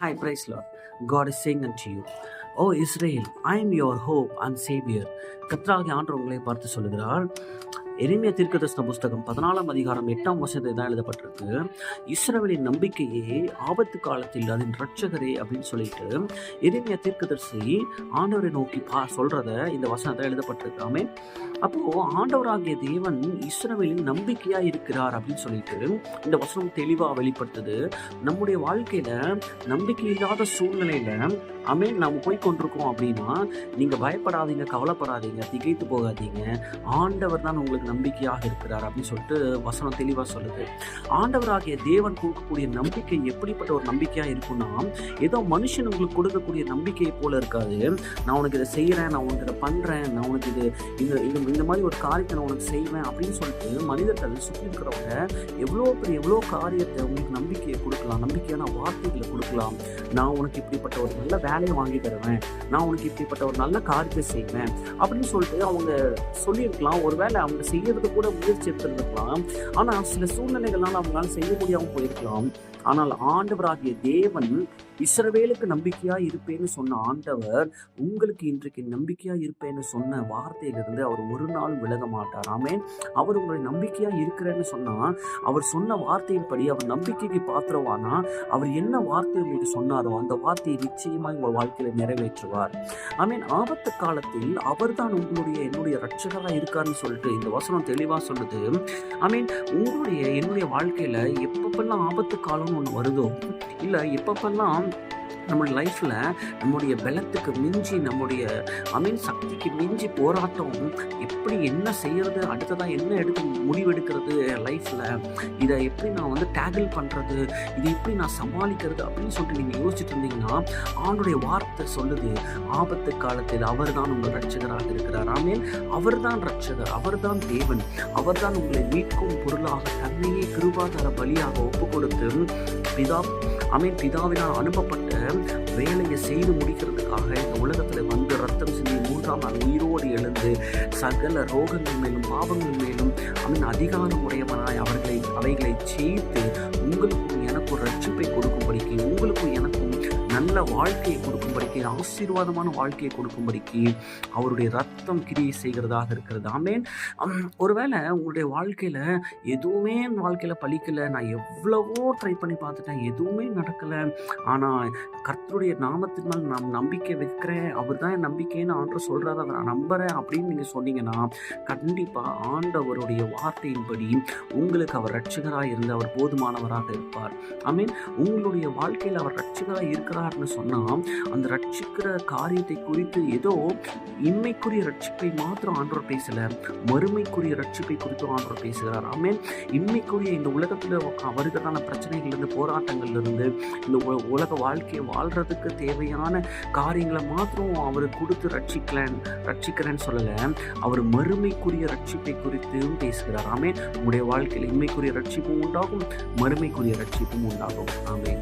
Hi, praise Lord. God is saying unto you, O Israel I am your hope and saviour கத்ராகி ஆண்டு உங்களை பார்த்து சொல்லுகிறார் எளிமைய தீர்க்கதர்சன புஸ்தகம் பதினாலாம் அதிகாரம் எட்டாம் வசதி தான் எழுதப்பட்டிருக்கு. இஸ்ரவேலின் நம்பிக்கையே ஆபத்து காலத்தில் அதன் ரட்சகரே அப்படின்னு சொல்லிட்டு எளிமைய தீர்க்கதரிசி ஆண்டவரை நோக்கி பா சொல்றத இந்த வசனத்தை எழுதப்பட்டிருக்கு. ஆமே அப்போ ஆண்டவராகிய தேவன் இஸ்ரவேலின் நம்பிக்கையா இருக்கிறார் அப்படின்னு சொல்லிட்டு இந்த வசனம் தெளிவாக வெளிப்படுத்துது. நம்முடைய வாழ்க்கையில நம்பிக்கை இல்லாத சூழ்நிலையில அமே நாம் போய் கொண்டிருக்கோம் அப்படின்னா நீங்க பயப்படாதீங்க கவலைப்படாதீங்க திகைத்து போகாதீங்க. ஆண்டவர் தான் உங்களுக்கு நம்பிக்கையாக இருக்கிறார் அப்படின்னு சொல்லிட்டு வசனம் தெளிவாக சொல்லுது. ஆண்டவராகிய தேவன் கொடுக்கக்கூடிய நம்பிக்கை எப்படிப்பட்ட ஒரு நம்பிக்கையாக இருக்கும்னா ஏதோ மனுஷன் உங்களுக்கு கொடுக்கக்கூடிய நம்பிக்கையை போல இருக்காது. நான் உனக்கு இதை செய்கிறேன் நான் உனக்கு இதை பண்ணுறேன் நான் உனக்கு இது இந்த இந்த மாதிரி ஒரு காரியத்தை நான் உனக்கு செய்வேன் அப்படின்னு சொல்லிட்டு மனிதர்கள் சுற்றி இருக்கிறவங்க எவ்வளோ பெரிய எவ்வளோ காரியத்தை உங்களுக்கு நம்பிக்கையை கொடுக்கலாம் நம்பிக்கையான வார்த்தைகளை கொடுக்கலாம். நான் உனக்கு இப்படிப்பட்ட ஒரு நல்ல வேலையை வாங்கி தருவேன் நான் உனக்கு இப்படிப்பட்ட ஒரு நல்ல காரியத்தை செய்வேன் அப்படின்னு சொல்லிட்டு அவங்க சொல்லியிருக்கலாம். ஒருவேளை அவங்க செய்யறது கூட முயற்சி எடுத்திருந்திருக்கலாம். ஆனால் சில சூழ்நிலைகள்லாம் அவங்களால செய்ய முடியாமல் போயிருக்கலாம். ஆனால் ஆண்டவராகிய தேவன் இஸ்ரவேலுக்கு நம்பிக்கையா இருப்பேன்னு சொன்ன ஆண்டவர் உங்களுக்கு இன்றைக்கு நம்பிக்கையா இருப்பேன்னு சொன்ன வார்த்தையிலிருந்து அவர் ஒரு நாள் விலக மாட்டார். ஆமே அவர் உங்களை நம்பிக்கையா இருக்கிறேன்னு சொன்னா அவர் சொன்ன வார்த்தையின்படி அவர் நம்பிக்கைக்கு பாத்திரவானா அவர் என்ன வார்த்தை உங்களுக்கு சொன்னாரோ அந்த வார்த்தையை நிச்சயமாக உங்கள் வாழ்க்கையில நிறைவேற்றுவார். ஐ மீன் ஆபத்து காலத்தில் அவர்தான் உங்களுடைய என்னுடைய ரட்சகராக இருக்காருன்னு சொல்லிட்டு இந்த வசனம் தெளிவாக சொல்லுது. ஐ மீன் உங்களுடைய என்னுடைய வாழ்க்கையில எப்பப்பெல்லாம் ஆபத்து காலம்னு ஒன்று வருதோ இல்லை எப்பப்பெல்லாம் நம்முடைய லைஃப்பில் நம்முடைய பலத்துக்கு மிஞ்சி நம்முடைய அமீன் சக்திக்கு மிஞ்சி போராட்டம் எப்படி என்ன செய்யறது அடுத்ததாக என்ன எடுத்து முடிவெடுக்கிறது லைஃப்பில் இதை எப்படி நான் வந்து டேகிள் பண்ணுறது இதை எப்படி நான் சமாளிக்கிறது அப்படின்னு சொல்லிட்டு நீங்கள் யோசிச்சுட்டு இருந்தீங்கன்னா ஆண்டுடைய வார்த்தை சொல்லுது ஆபத்து காலத்தில் அவர் தான் உங்கள் ரட்சகராக இருக்கிறார். ஆமேன். அவர் தான் ரட்சகர் அவர் தான் தேவன் அவர் தான் உங்களை மீட்கும் பொருளாக தன்னையே கிருபாதார பலியாக ஒப்பு கொடுத்து பிதா அமீன் பிதாவினால் அனுப்பப்பட்ட வேலையை செய்து முடிக்கிறதுக்காக இந்த உலகத்தில் வந்து ரத்தம் சிந்தி மூன்றாம் நாள் உயிரோடு எழுந்து சகல ரோகங்கள் மேலும் பாவங்கள் மேலும் அவன் அதிகாரம் உடையவனாய் அவர்களை அவைகளை ஜெயித்து உங்களுக்கும் எனக்கும் ரட்சிப்பை கொடுக்கும்படிக்கு உங்களுக்கும் எனக்கும் நல்ல வாழ்க்கையை கொடுக்கும்படிக்கு ஆசீர்வாதமான வாழ்க்கையை கொடுக்கும்படிக்கு அவருடைய ரத்தம் கிரியை செய்கிறதாக இருக்கிறது. ஆமேன். ஒருவேளை உங்களுடைய வாழ்க்கையில் எதுவுமே என் வாழ்க்கையில் பழிக்கலை நான் எவ்வளவோ ட்ரை பண்ணி பார்த்துட்டேன் எதுவுமே நடக்கலை. ஆனால் கர்த்தருடைய நாமத்தின் மேல் நான் நம்பிக்கை வைக்கிறேன் அவர் தான் என் நம்பிக்கைன்னு ஆண்டர் சொல்கிறாரு அதை நான் நம்புகிறேன் அப்படின்னு நீங்கள் சொன்னீங்கன்னா கண்டிப்பாக ஆண்டவருடைய வார்த்தையின்படி உங்களுக்கு அவர் ரட்சகராக இருந்து அவர் போதுமானவராக இருப்பார். ஐ மீன் உங்களுடைய வாழ்க்கையில் அவர் ரட்சகராக இருக்கிறார்னு சொன்னால் அந்த ரட்சிக்கிற காரியத்தை குறித்து ஏதோ இன்மைக்குரிய ரட்சிப்பை மாத்திரம் ஆண்டவர் பேசலை மறுமைக்குரிய ரட்சிப்பை குறித்தும் ஆண்டவர் பேசுகிறார். ஆமே இம்மைக்குரிய இந்த உலகத்தில் வருகிறதான பிரச்சனைகள்லேருந்து போராட்டங்கள்லேருந்து இந்த உலக வாழ்க்கையை வாழ்கிறதுக்கு தேவையான காரியங்களை மாத்திரம் அவர் கொடுத்து ரட்சிக்கலன் ரட்சிக்கிறேன்னு சொல்லலை. அவர் மறுமைக்குரிய ரட்சிப்பை குறித்தும் பேசுகிறார். ஆமே உங்களுடைய வாழ்க்கையில் இன்மைக்குரிய ரட்சிப்பும் உண்டாகும் மறுமைக்குரிய ரட்சிப்பும் உண்டாகும். ஆமே